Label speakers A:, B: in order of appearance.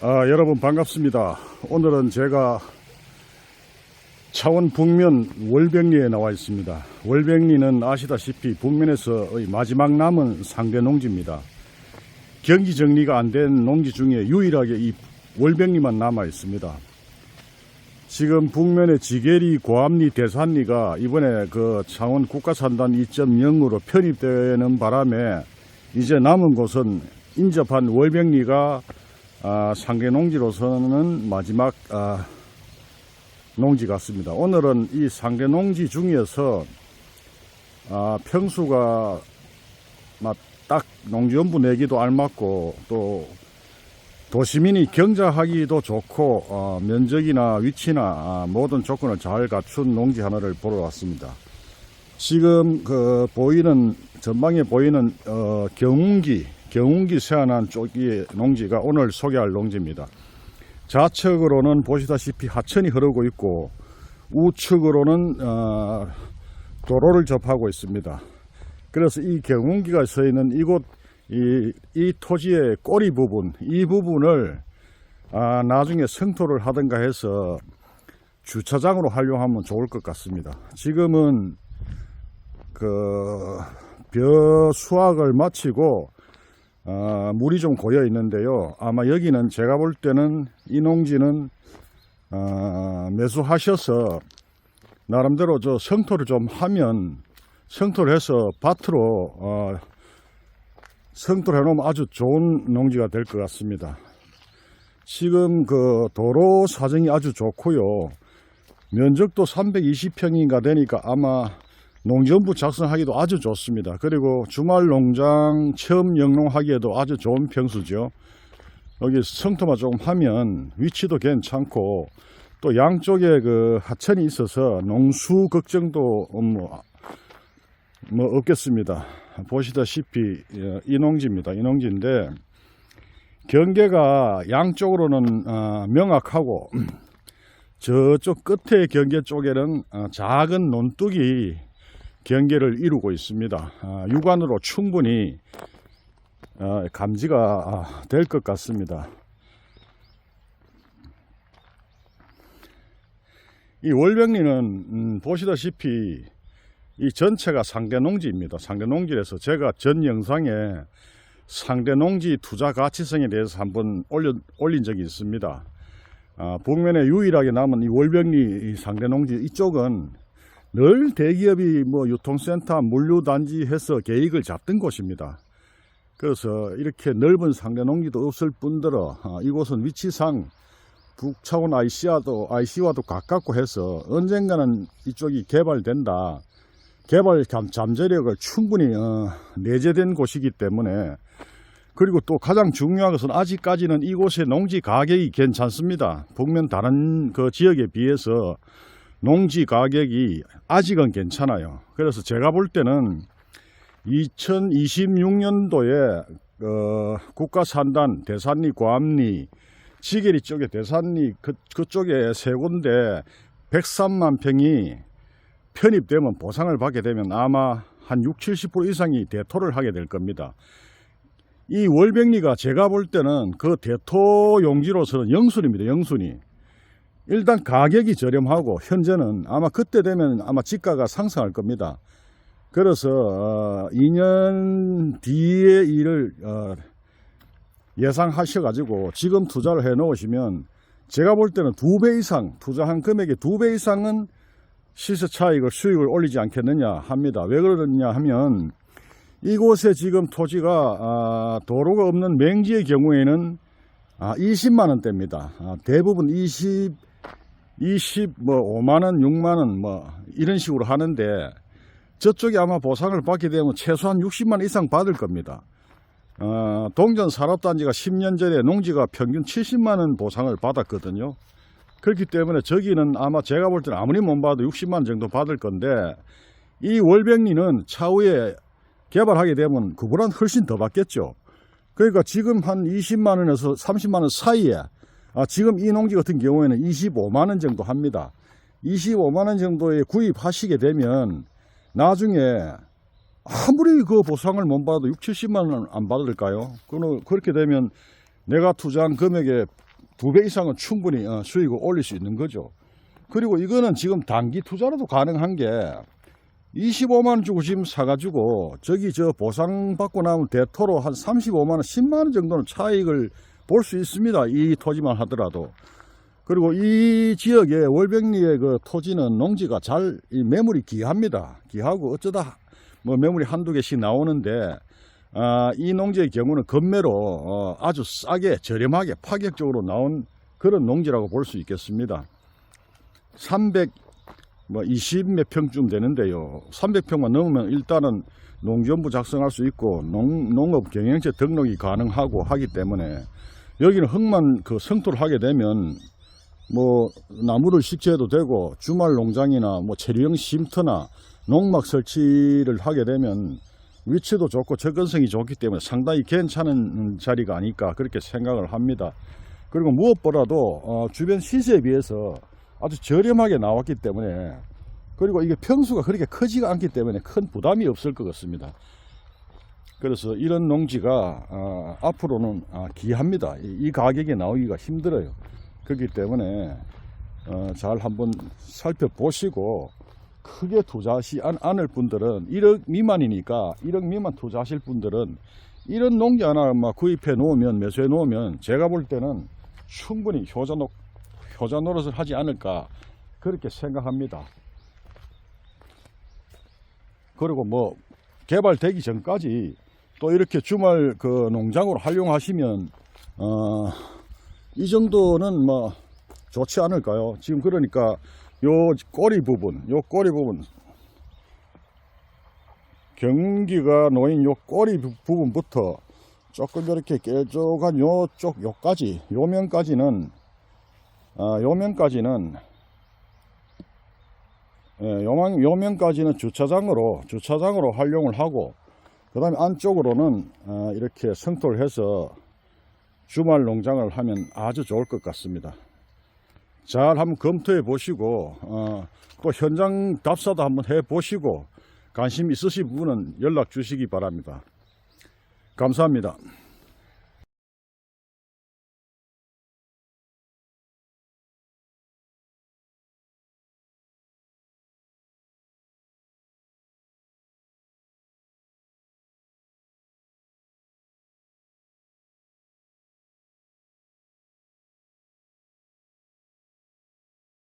A: 아, 여러분 반갑습니다. 오늘은 제가 차원 북면 월백리에 나와 있습니다. 월백리는 아시다시피 북면에서의 마지막 남은 상대 농지입니다. 경기 정리가 안 된 농지 중에 유일하게 이 월백리만 남아 있습니다. 지금 북면의 지계리, 고암리, 대산리가 이번에 그 창원 국가산단 2.0으로 편입되는 바람에 이제 남은 곳은 인접한 월백리가 아, 상계 농지로서는 마지막 아, 농지 같습니다. 오늘은 이 상계 농지 중에서 아, 평수가 막딱 농지연부 내기도 알맞고 또 도시민이 경작하기도 좋고 어, 면적이나 위치나 아, 모든 조건을 잘 갖춘 농지 하나를 보러 왔습니다. 지금 그 보이는 전방에 보이는 어, 경운기 경운기 세안한 쪽이 농지가 오늘 소개할 농지입니다. 좌측으로는 보시다시피 하천이 흐르고 있고 우측으로는 어, 도로를 접하고 있습니다. 그래서 이 경운기가 서 있는 이곳 이, 이 토지의 꼬리 부분 이 부분을 아, 나중에 성토를 하든가 해서 주차장으로 활용하면 좋을 것 같습니다. 지금은 그 벼 수확을 마치고 어, 물이 좀 고여 있는데요. 아마 여기는 제가 볼 때는 이 농지는 어, 매수하셔서 나름대로 저 성토를 좀 하면 성토를 해서 밭으로 어, 성토를 해놓으면 아주 좋은 농지가 될 것 같습니다. 지금 그 도로 사정이 아주 좋고요. 면적도 320평인가 되니까 아마 농지연부 작성하기도 아주 좋습니다. 그리고 주말 농장 체험 영농하기에도 아주 좋은 평수죠. 여기 성토만 조금 하면 위치도 괜찮고 또 양쪽에 그 하천이 있어서 농수 걱정도 뭐, 뭐 없겠습니다. 보시다시피 예, 이 농지입니다. 이 농지인데 경계가 양쪽으로는 어, 명확하고 저쪽 끝에 경계 쪽에는 어, 작은 논둑이 경계를 이루고 있습니다. 아, 육안으로 충분히 어, 감지가 될 것 같습니다. 이 월병리는 음, 보시다시피 이 전체가 상대농지입니다. 상대농지에서 제가 전 영상에 상대농지 투자 가치성에 대해서 한번 올려, 올린 적이 있습니다. 아, 북면에 유일하게 남은 이 월병리 이 상대농지 이쪽은 늘 대기업이 뭐 유통센터, 물류단지 해서 계획을 잡던 곳입니다. 그래서 이렇게 넓은 상대농지도 없을 뿐더러 아, 이곳은 위치상 북차원 IC와도, IC와도 가깝고 해서 언젠가는 이쪽이 개발된다. 개발 잠- 잠재력을 충분히 어, 내재된 곳이기 때문에 그리고 또 가장 중요한 것은 아직까지는 이곳의 농지 가격이 괜찮습니다. 북면 다른 그 지역에 비해서 농지 가격이 아직은 괜찮아요. 그래서 제가 볼 때는 2026년도에 어, 국가산단 대산리 고암리 지계리 쪽에 대산리 그, 그쪽에 세 군데 103만 평이 편입되면 보상을 받게 되면 아마 한 6, 70% 이상이 대토를 하게 될 겁니다. 이 월백리가 제가 볼 때는 그 대토 용지로서는 영순입니다. 영순이. 일단 가격이 저렴하고 현재는 아마 그때 되면 아마 지가가 상승할 겁니다. 그래서 어, 2년 뒤에 일을 어, 예상하셔 가지고 지금 투자를 해 놓으시면 제가 볼 때는 두 배 이상 투자한 금액의 두 배 이상은 시세 차익을 수익을 올리지 않겠느냐 합니다. 왜 그러느냐 하면 이곳에 지금 토지가 아, 도로가 없는 맹지의 경우에는 아, 20만 원대입니다. 아, 대부분 20, 20, 뭐 5만 원, 6만 원, 뭐 이런 식으로 하는데 저쪽이 아마 보상을 받게 되면 최소한 60만 원 이상 받을 겁니다. 어, 동전 산업단지가 10년 전에 농지가 평균 70만 원 보상을 받았거든요. 그렇기 때문에 저기는 아마 제가 볼 때는 아무리 못 봐도 60만 원 정도 받을 건데 이 월백리는 차후에 개발하게 되면 그보다 훨씬 더 받겠죠. 그러니까 지금 한 20만 원에서 30만 원 사이에 아, 지금 이 농지 같은 경우에는 25만 원 정도 합니다. 25만 원 정도에 구입하시게 되면 나중에 아무리 그 보상을 못 받아도 6, 70만 원 안 받을까요? 그렇게 되면 내가 투자한 금액의 두 배 이상은 충분히 어, 수익을 올릴 수 있는 거죠. 그리고 이거는 지금 단기 투자로도 가능한 게 25만 원 주고 지금 사가지고 저기 저 보상 받고 나면 대토로 한 35만 원, 10만 원 정도는 차익을 볼 수 있습니다. 이 토지만 하더라도. 그리고 이 지역의 월백리의 그 토지는 농지가 잘이 매물이 귀합니다. 귀하고 어쩌다 뭐 매물이 한두 개씩 나오는데 아, 이 농지의 경우는 건매로 어, 아주 싸게 저렴하게 파격적으로 나온 그런 농지라고 볼 수 있겠습니다. 300 뭐 20몇 평쯤 되는데요. 300평만 넘으면 일단은 농지원부 작성할 수 있고 농, 농업 경영체 등록이 가능하고 하기 때문에 여기는 흙만 그 성토를 하게 되면 뭐 나무를 식재해도 되고 주말 농장이나 뭐 체류형 쉼터나 농막 설치를 하게 되면 위치도 좋고 접근성이 좋기 때문에 상당히 괜찮은 자리가 아닐까 그렇게 생각을 합니다. 그리고 무엇보다도 어, 주변 시세에 비해서 아주 저렴하게 나왔기 때문에 그리고 이게 평수가 그렇게 크지가 않기 때문에 큰 부담이 없을 것 같습니다. 그래서 이런 농지가 어, 앞으로는 아, 귀합니다. 이, 이 가격에 나오기가 힘들어요. 그렇기 때문에 어, 잘 한번 살펴보시고 크게 투자하시 않, 않을 분들은 1억 미만이니까 1억 미만 투자하실 분들은 이런 농지 하나 막 구입해 놓으면 매수해 놓으면 제가 볼 때는 충분히 효자 노, 효자 노릇을 하지 않을까 그렇게 생각합니다. 그리고 뭐 개발되기 전까지 또 이렇게 주말 그 농장으로 활용하시면 어, 이 정도는 뭐 좋지 않을까요? 지금 그러니까 요 꼬리 부분, 요 꼬리 부분 경기가 놓인 요 꼬리 부- 부분부터 조금 이렇게 깨쪽한 요쪽 요까지 요면까지는 아, 요면까지는 예, 요만, 요면까지는 주차장으로 주차장으로 활용을 하고 그 다음에 안쪽으로는 어, 이렇게 성토를 해서 주말 농장을 하면 아주 좋을 것 같습니다. 잘 한번 검토해 보시고 어, 또 현장 답사도 한번 해 보시고 관심 있으신 분은 연락 주시기 바랍니다. 감사합니다.